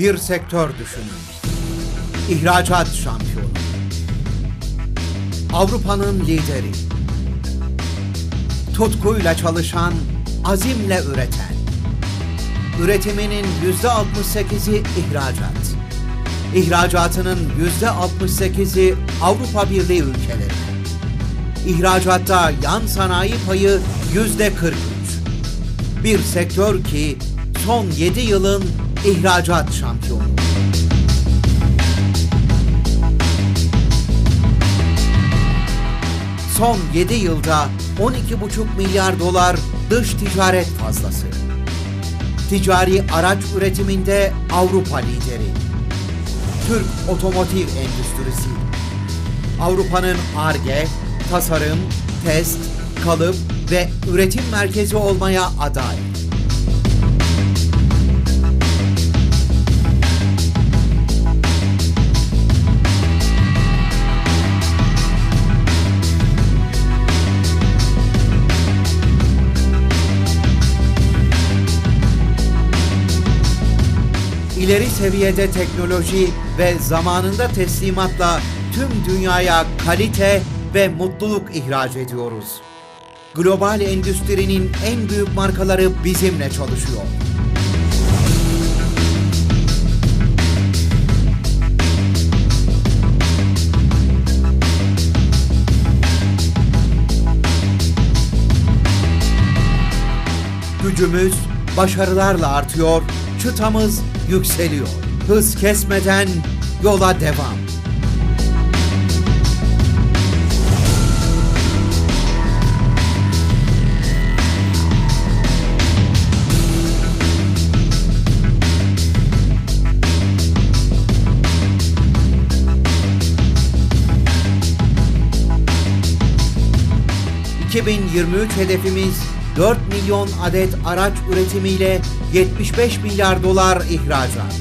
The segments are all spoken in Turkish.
Bir sektör düşünün. İhracat şampiyonu. Avrupa'nın lideri. Tutkuyla çalışan, azimle üreten. Üretiminin yüzde 68'i ihracat. İhracatının yüzde 68'i Avrupa Birliği ülkeleri. İhracatta yan sanayi payı yüzde 43. Bir sektör ki son 7 yılın ihracat şampiyonu. Son 7 yılda 12,5 milyar dolar dış ticaret fazlası. Ticari araç üretiminde Avrupa lideri. Türk otomotiv endüstrisi. Avrupa'nın ARGE, tasarım, test, kalıp ve üretim merkezi olmaya aday. İleri seviyede teknoloji ve zamanında teslimatla tüm dünyaya kalite ve mutluluk ihraç ediyoruz. Global endüstrinin en büyük markaları bizimle çalışıyor. Gücümüz başarılarla artıyor, çıtamız yükseliyor. Hız kesmeden yola devam. ...2023 hedefimiz 4 milyon adet araç üretimiyle 75 milyar dolar ihracat.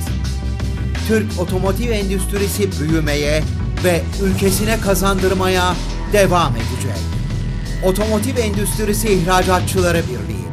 Türk otomotiv endüstrisi büyümeye ve ülkesine kazandırmaya devam edecek. Otomotiv Endüstrisi İhracatçıları Birliği